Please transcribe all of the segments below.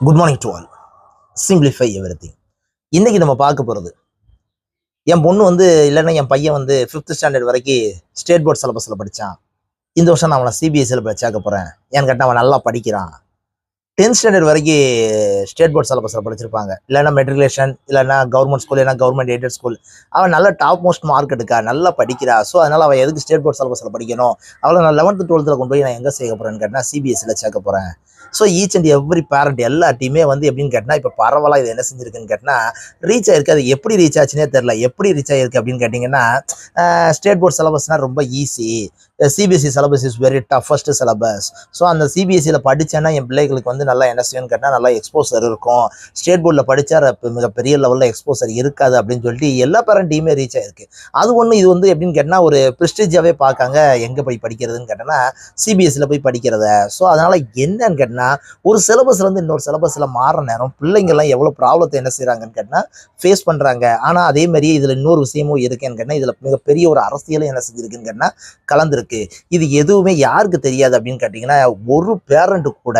Good morning to all simplify everything இன்றைக்கி நம்ம பார்க்க போகிறது என் பொண்ணு வந்து இல்லைன்னா என் பையன் வந்து ஃபிஃப்த் ஸ்டாண்டர்ட் வரைக்கும் ஸ்டேட் போர்ட் சிலபஸில் படித்தான் இந்த வருஷம் நான் அவனை சிபிஎஸ்சியில் சேர்க்க போகிறேன் ஏன்னு கேட்டால் அவன் நல்லா படிக்கிறான். டென்த் ஸ்டாண்டர்ட் வரைக்கும் ஸ்டேட் போர்ட் சிலபஸில் படிச்சிருப்பாங்க. இல்லைன்னா மெட்ரிகுலேஷன் இல்லைன்னா கவர்மெண்ட் ஸ்கூல் இல்லைனா கவர்மெண்ட் எய்டட் ஸ்கூல் அவன் நல்ல டாப் மோஸ்ட் மார்க் எடுக்கா நல்லா படிக்கிறா. ஸோ அதனால் அவன் எதுக்கு ஸ்டேட் போர்ட் சிலபஸில் படிக்கணும்? அவளை நான் லெவன்த்து டுவெல்த்தில் கொண்டு போய் நான் எங்கே சேர்க்க போகிறேன்னு கேட்டால் சிபிஎஸ்சியில் சேர்க்க போகிறேன் so each and every parent எல்லாத்தையுமே வந்து எப்படின்னு கேட்டால் இப்போ பரவலாக இது என்ன செஞ்சிருக்குன்னு கேட்டால் ரீச் ஆயிருக்கு. அது எப்படி ரீச் ஆச்சுன்னே தெரில எப்படி ரீச் ஆயிருக்கு அப்படின்னு கேட்டிங்கன்னா ஸ்டேட் போர்ட் சிலபஸ்னால் ரொம்ப easy CBSE syllabus is very toughest syllabus so அந்த சிபிஎஸ்சியில் படித்தேன்னா என் பிள்ளைகளுக்கு வந்து நல்லா என்ன செய்யணும்னு கேட்டால் நல்லா எக்ஸ்போசர் இருக்கும். ஸ்டேட் போர்டில் படித்தா மிக பெரிய லெவலில் எக்ஸ்போசர் இருக்காது அப்படின்னு சொல்லிட்டு எல்லா பேரண்ட்டையுமே ரீச் ஆயிருக்கு. அது ஒன்று இது வந்து எப்படின்னு கேட்டால் ஒரு ப்ரெஸ்டேஜாகவே பார்க்காங்க எங்கே போய் படிக்கிறதுன்னு கேட்டோன்னா சிபிஎஸ்சியில் போய் படிக்கிறத. ஸோ அதனால் என்னன்னு கேட்டால் ஒரு சிலபஸ்ல இருந்து இன்னொரு சிலபஸில் மாற நேரம் பிள்ளைங்கள்லாம் எவ்வளோ ப்ராப்ளத்தை என்ன செய்கிறாங்கன்னு கேட்டால் ஃபேஸ் பண்ணுறாங்க ஆனால் அதே மாதிரி இதில் இன்னொரு விஷயமும் இருக்குன்னு கேட்டால் இதில் மிகப்பெரிய ஒரு அரசியலும் என்ன செஞ்சிருக்குன்னு கேட்டால் கலந்துருக்கு. இது எதுவுமே யாருக்கு தெரியாது அப்படின்னு கேட்டிங்கன்னா ஒரு பேரண்ட்டு கூட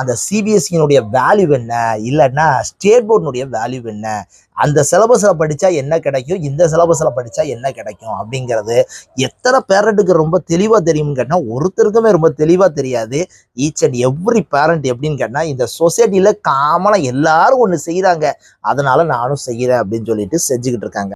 அந்த சிபிஎஸ்சியினுடைய வேல்யூ என்ன? இல்லைன்னா ஸ்டேட் போர்டினுடைய வேல்யூ என்ன? அந்த சிலபஸில் படித்தா என்ன கிடைக்கும்? இந்த சிலபஸில் படித்தா என்ன கிடைக்கும்? அப்படிங்கிறது எத்தனை பேரண்ட்டுக்கு ரொம்ப தெளிவாக தெரியும்னு கேட்டால் ஒருத்தருக்குமே ரொம்ப தெளிவாக தெரியாது. ஈச் அண்ட் எவ்ரி பேரண்ட் எப்படின்னு கேட்டால் இந்த சொசைட்டியில் காமனாக எல்லாரும் ஒன்று செய்கிறாங்க அதனால் நானும் செய்கிறேன் அப்படின்னு சொல்லிட்டு செஞ்சுக்கிட்டு இருக்காங்க.